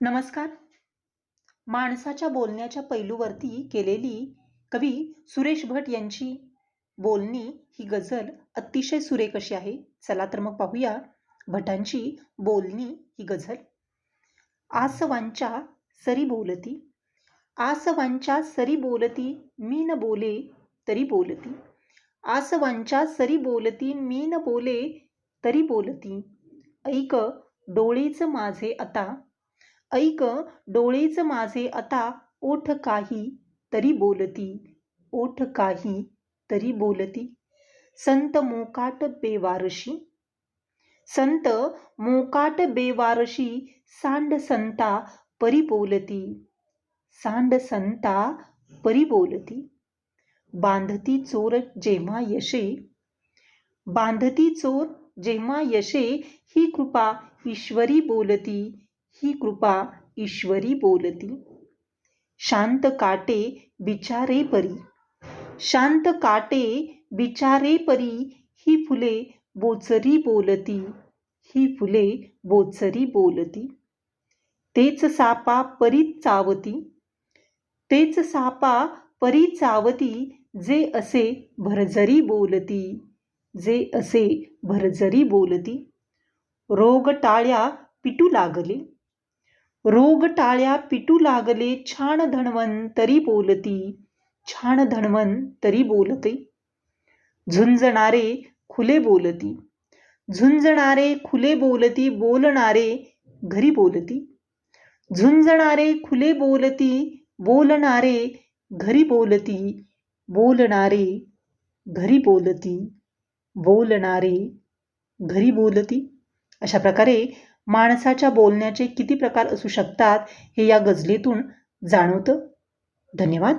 नमस्कार. माणसाच्या बोलण्याच्या पैलूवरती केलेली कवी सुरेश भट यांची बोलणी ही गझल अतिशय सुरेख अशी आहे. चला तर मग पाहूया भटांची बोलणी ही गझल. आसवांच्या सरी बोलती. आसवांच्या सरी बोलती मी न बोले तरी बोलती. आसवांच्या सरी बोलती मी न बोले तरी बोलती. ऐक डोळेच माझे आता ऐक डोळेच माझे आता ओठ काही तरी बोलती ओठ काही तरी बोलती. संत मोकाट बेवारशी संत मोकाट बेवारशी सांड संता परी बोलती सांड संता परी बोलती. बांधती चोर जेव्हा यशे बांधती चोर जेव्हा यशे ही कृपा ईश्वरी बोलती ही कृपा ईश्वरी बोलती. शांत काटे बिचारे परी. शांत काटे बिचारे परी ही फुले बोचरी बोलती. ही फुले बोचरी बोलती. तेच सापा परीत चावती. तेच सापा परी चावती जे असे भरजरी बोलती. जे असे भरजरी बोलती. रोग टाळ्या पिटू लागले. रोग टाळ्या पिटू लागले छान धन्वंतरी बोलती छान धन्वंतरी बोलते. झुंजणारे खुले बोलती झुंजणारे खुले बोलती बोलणारे घरी बोलती. झुंजणारे खुले बोलती बोलणारे घरी बोलती बोलणारे घरी बोलती बोलणारे घरी बोलती. अशा प्रकारे माणसाच्या बोलण्याचे किती प्रकार असू शकतात हे या गझलेतून जाणवतं? धन्यवाद.